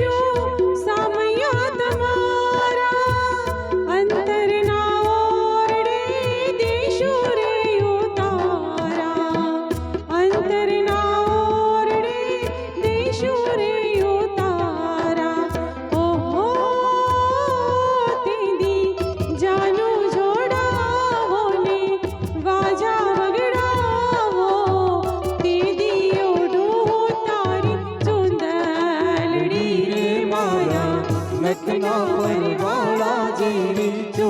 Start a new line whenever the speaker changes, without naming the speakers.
show. Lucknow પર ગોળા જેવી ચો